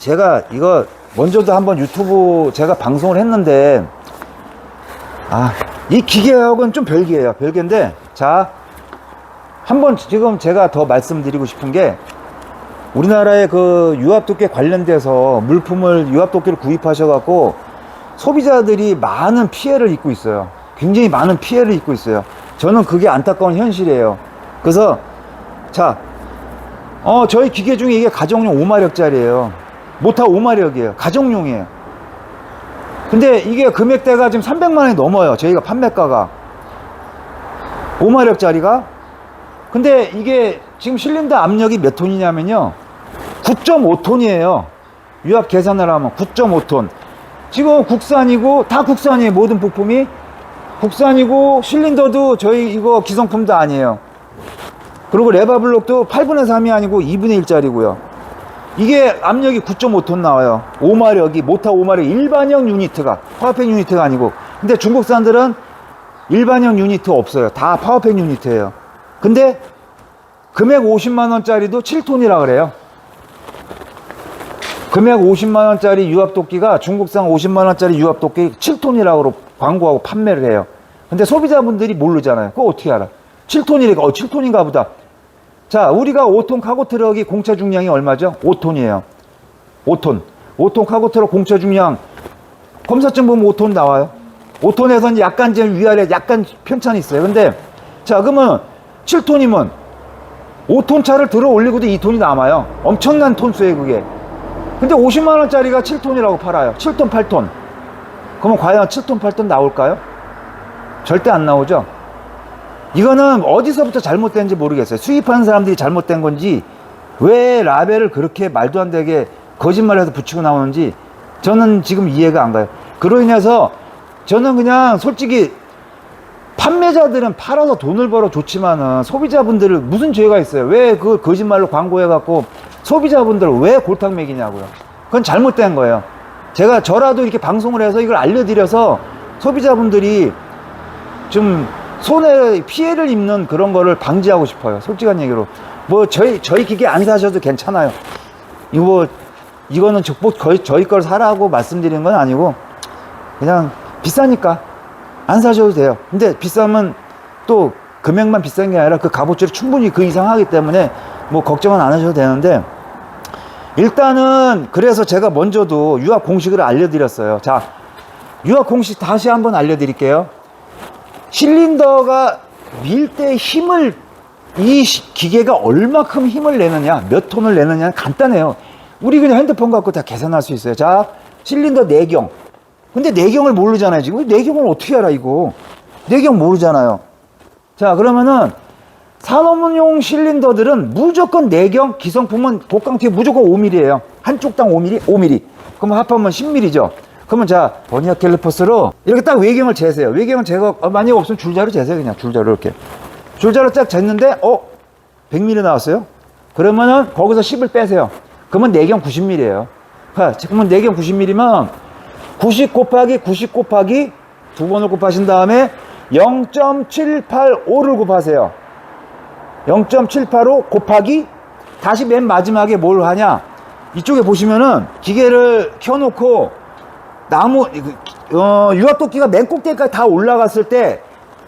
제가 이거 먼저도 한번 유튜브 제가 방송을 했는데 아 이 기계하고는 좀 별개예요 별개인데 자 한번 지금 제가 더 말씀드리고 싶은 게 우리나라의 그 유압도끼 관련돼서 물품을 유압도끼를 구입하셔 갖고 소비자들이 많은 피해를 입고 있어요. 굉장히 많은 피해를 입고 있어요. 저는 그게 안타까운 현실이에요. 그래서 자, 어 저희 기계 중에 이게 가정용 5마력짜리예요. 모타 5마력이에요. 가정용이에요. 근데 이게 금액대가 지금 300만 원이 넘어요. 저희가 판매가가 5마력짜리가 근데 이게 지금 실린더 압력이 몇 톤이냐면요. 9.5톤이에요. 유압 계산을 하면 9.5톤. 지금 국산이고 다 국산이에요. 모든 부품이 국산이고 실린더도 저희 이거 기성품도 아니에요. 그리고 레바블록도 8분의 3이 아니고 2분의 1짜리고요. 이게 압력이 9.5톤 나와요. 5마력이 모타 5마력 일반형 유니트가 파워팩 유니트가 아니고 근데 중국산들은 일반형 유니트 없어요. 다 파워팩 유니트예요. 근데 금액 50만 원짜리도 7톤이라 그래요. 금액 50만 원짜리 유압 도끼가 중국산 50만 원짜리 유압 도끼 7톤이라고 광고하고 판매를 해요. 근데 소비자분들이 모르잖아요. 그거 어떻게 알아? 7톤이니까 어 7톤인가 보다. 자, 우리가 5톤 카고 트럭이 공차 중량이 얼마죠? 5톤이에요. 5톤. 5톤 카고 트럭 공차 중량 검사증 보면 5톤 나와요. 5톤에서는 약간 좀 위아래 약간 편차는 있어요. 근데 자, 그러면 7톤이면 5톤 차를 들어 올리고도 2톤이 남아요. 엄청난 톤수예요, 그게. 근데 50만 원짜리가 7톤이라고 팔아요. 7톤, 8톤. 그러면 과연 7톤, 8톤 나올까요? 절대 안 나오죠. 이거는 어디서부터 잘못된지 모르겠어요. 수입하는 사람들이 잘못된 건지 왜 라벨을 그렇게 말도 안 되게 거짓말해서 붙이고 나오는지 저는 지금 이해가 안 가요. 그로 인해서 저는 그냥 솔직히 판매자들은 팔아서 돈을 벌어 좋지만은 소비자분들을 무슨 죄가 있어요? 왜 그걸 거짓말로 광고해갖고 소비자분들을 왜 골탕 먹이냐고요? 그건 잘못된 거예요. 제가 저라도 이렇게 방송을 해서 이걸 알려드려서 소비자분들이 좀 손해 피해를 입는 그런 거를 방지하고 싶어요. 솔직한 얘기로 뭐 저희 저희 기계 안 사셔도 괜찮아요. 이거 뭐 이거는 저, 뭐 거의 저희 걸 사라고 말씀드리는 건 아니고 그냥 비싸니까 안 사셔도 돼요. 근데 비싸면 또 금액만 비싼 게 아니라 그 값어치를 충분히 그 이상 하기 때문에 뭐 걱정은 안 하셔도 되는데 일단은 그래서 제가 먼저도 유압 공식을 알려드렸어요. 자, 유압 공식 다시 한번 알려드릴게요. 실린더가 밀 때 힘을 이 시- 기계가 얼마큼 힘을 내느냐, 몇 톤을 내느냐는 간단해요. 우리 그냥 핸드폰 갖고 다 계산할 수 있어요. 자, 실린더 내경. 근데 내경을 모르잖아요, 지금. 내경을 어떻게 알아, 이거? 내경 모르잖아요. 자, 그러면은 산업용 실린더들은 무조건 내경, 기성품은 복강티에 무조건 5mm예요. 한쪽당 5mm, 5mm. 그러면 합하면 10mm죠. 그러면 자, 버니어 캘리퍼스로 이렇게 딱 외경을 재세요. 외경을 제거, 어, 만약 없으면 줄자로 재세요. 그냥 줄자로 이렇게. 줄자로 쫙 쟀는데, 어? 100mm 나왔어요? 그러면은 거기서 10을 빼세요. 그러면 내경 90mm예요. 그러면 내경 90mm면 90 곱하기 90 곱하기 두 번을 곱하신 다음에 0.785를 곱하세요. 0.785 곱하기 다시 맨 마지막에 뭘 하냐 이쪽에 보시면은 기계를 켜놓고 나무 어, 유압도끼가 맨 꼭대기까지 다 올라갔을 때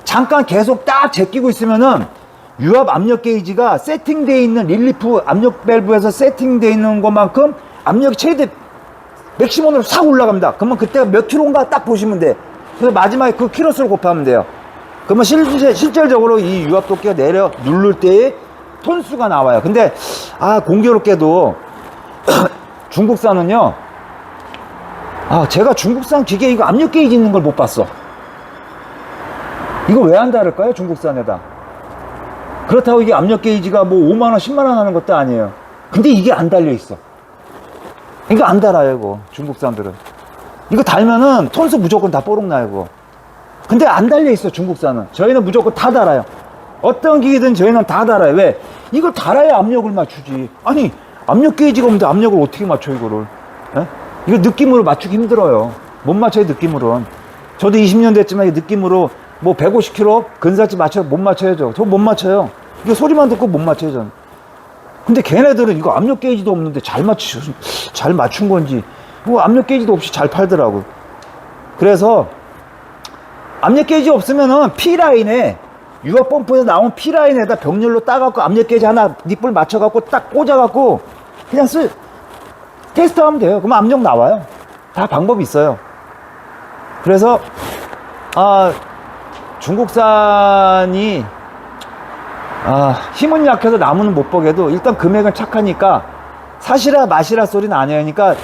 잠깐 계속 딱 제끼고 있으면은 유압 압력 게이지가 세팅되어 있는 릴리프 압력 밸브에서 세팅되어 있는 것만큼 압력이 최대 맥시멈으로 싹 올라갑니다. 그러면 그때가 몇 킬로인가 딱 보시면 돼. 그래서 마지막에 그 킬로수를 곱하면 돼요. 그러면 실제, 실질적으로 이 유압 도끼가 내려 누를 때의 톤수가 나와요. 근데, 아, 공교롭게도 중국산은요, 아, 제가 중국산 기계 이거 압력 게이지 있는 걸 못 봤어. 이거 왜 안 다를까요? 중국산에다. 그렇다고 이게 압력 게이지가 뭐 5만원, 10만원 하는 것도 아니에요. 근데 이게 안 달려 있어. 이거 안 달아요, 이거. 중국산들은. 이거 달면은 톤수 무조건 다 뽀록 나요, 이거. 근데 안 달려 있어, 중국산은. 저희는 무조건 다 달아요. 어떤 기계든 저희는 다 달아요. 왜? 이걸 달아야 압력을 맞추지. 아니, 압력 게이지가 없는데 압력을 어떻게 맞춰, 이거를. 예? 이거 느낌으로 맞추기 힘들어요. 못 맞춰요, 느낌으로는. 저도 20년 됐지만 이 느낌으로 뭐 150kg 근사치 맞춰 못 맞춰야죠. 저 못 맞춰요. 이거 소리만 듣고 못 맞춰요, 저는. 근데 걔네들은 이거 압력 게이지도 없는데 잘 맞추, 잘 맞춘 건지, 뭐 압력 게이지도 없이 잘 팔더라고. 그래서 압력 게이지 없으면은 P라인에 유압 펌프에서 나온 P라인에다 병렬로 따갖고 압력 게이지 하나 닉불 맞춰갖고 딱 꽂아갖고 그냥 쓸, 테스트 하면 돼요. 그럼 압력 나와요. 다 방법이 있어요. 그래서, 아, 중국산이, 아, 힘은 약해서 나무는 못 보게도 일단 금액은 착하니까 사시라 마시라 소리는 안 해요. 그러니까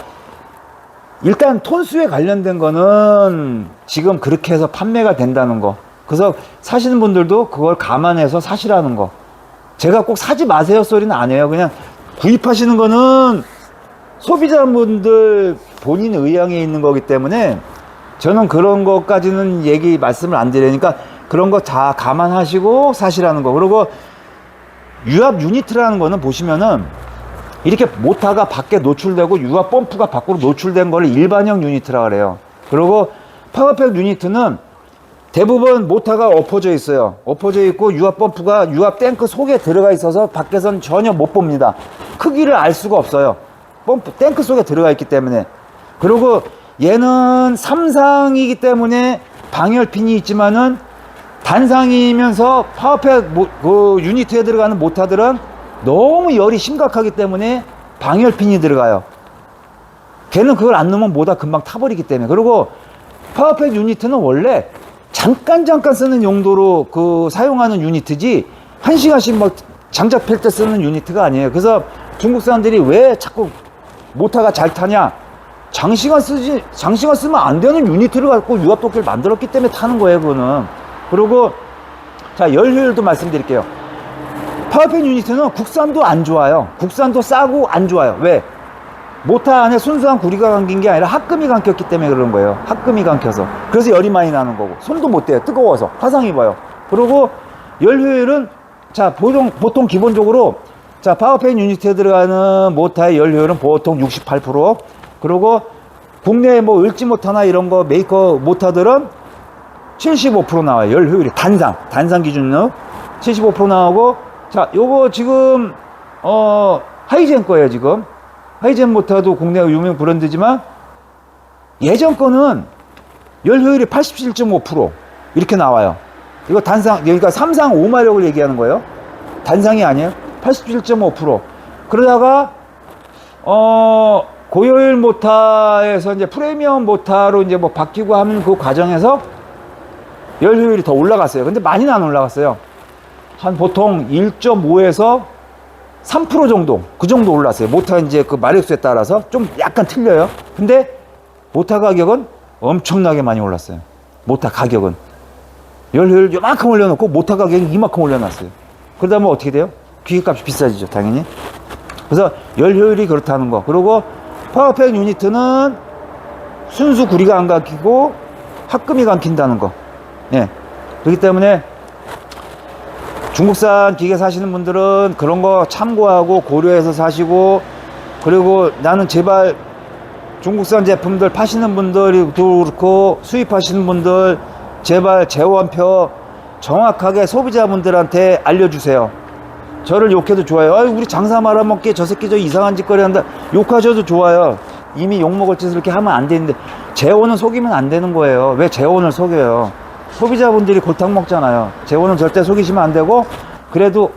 일단 톤수에 관련된 거는 지금 그렇게 해서 판매가 된다는 거. 그래서 사시는 분들도 그걸 감안해서 사시라는 거. 제가 꼭 사지 마세요 소리는 안 해요. 그냥 구입하시는 거는 소비자분들 본인 의향에 있는 거기 때문에 저는 그런 것까지는 얘기 말씀을 안 드리니까 그런 거 다 감안하시고 사시라는 거. 그리고 유압 유니트라는 거는 보시면은 이렇게 모터가 밖에 노출되고 유압 펌프가 밖으로 노출된 거를 일반형 유니트라 그래요. 그리고 파워팩 유니트는 대부분 모터가 엎어져 있어요. 엎어져 있고 유압 펌프가 유압 탱크 속에 들어가 있어서 밖에선 전혀 못 봅니다. 크기를 알 수가 없어요. 펌프 탱크 속에 들어가 있기 때문에. 그리고 얘는 삼상이기 때문에 방열핀이 있지만은 단상이면서 파워팩 모- 그 유니트에 들어가는 모터들은 너무 열이 심각하기 때문에 방열핀이 들어가요. 걔는 그걸 안 넣으면 모다 금방 타버리기 때문에. 그리고 파워팩 유니트는 원래 잠깐 잠깐 쓰는 용도로 그 사용하는 유니트지 한 시간씩 막 장작 펼 때 쓰는 유니트가 아니에요. 그래서 중국 사람들이 왜 자꾸 모터가 잘 타냐? 장시간 쓰지 장시간 쓰면 안 되는 유니트를 갖고 유압 도끼를 만들었기 때문에 타는 거예요, 그거는. 그리고 자, 열 효율도 말씀드릴게요. 파워팩 유니트는 국산도 안 좋아요. 국산도 싸고 안 좋아요. 왜? 모터 안에 순수한 구리가 감긴 게 아니라 합금이 감겼기 때문에 그런 거예요. 합금이 감겨서. 그래서 열이 많이 나는 거고. 손도 못 대요. 뜨거워서. 화상 입어요. 그리고 열 효율은 자, 보통, 보통 기본적으로 자, 파워팩 유니트에 들어가는 모터의 열 효율은 보통 68%. 그리고 국내 뭐 을지 모터나 이런 거 메이커 모터들은 75% 나와요. 열 효율이 단상 단상 기준으로 75% 나오고 자 요거 지금 어 하이젠 거예요 지금 하이젠 모터도 국내 유명 브랜드지만 예전 거는 열 효율이 87.5% 이렇게 나와요. 이거 단상 그러니까 삼상 5마력을 얘기하는 거예요. 단상이 아니에요. 87.5% 그러다가 어 고효율 모터에서 이제 프리미엄 모터로 이제 뭐 바뀌고 하는 그 과정에서 열 효율이 더 올라갔어요. 근데 많이는 안 올라갔어요. 한 보통 1.5에서 3% 정도, 그 정도 올랐어요. 모터 이제 그 마력수에 따라서 좀 약간 틀려요. 근데 모터 가격은 엄청나게 많이 올랐어요. 모터 가격은. 열 효율 요만큼 올려놓고 모터 가격이 이만큼 올려놨어요. 그러다 보면 어떻게 돼요? 기계값이 비싸지죠, 당연히. 그래서 열 효율이 그렇다는 거. 그리고 파워팩 유니트는 순수 구리가 안 감기고 합금이 감긴다는 거. 예. 그렇기 때문에 중국산 기계 사시는 분들은 그런 거 참고하고 고려해서 사시고 그리고 나는 제발 중국산 제품들 파시는 분들도 그렇고 수입하시는 분들 제발 재원표 정확하게 소비자분들한테 알려주세요. 저를 욕해도 좋아요. 아유, 우리 장사 말아먹게 저 새끼 저 이상한 짓거리 한다. 욕하셔도 좋아요. 이미 욕먹을 짓을 이렇게 하면 안 되는데, 재원은 속이면 안 되는 거예요. 왜 재원을 속여요? 소비자분들이 골탕 먹잖아요. 재원은 절대 속이시면 안 되고, 그래도,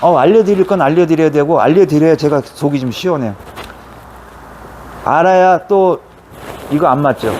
어, 알려드릴 건 알려드려야 되고, 알려드려야 제가 속이 좀 시원해요. 알아야 또, 이거 안 맞죠?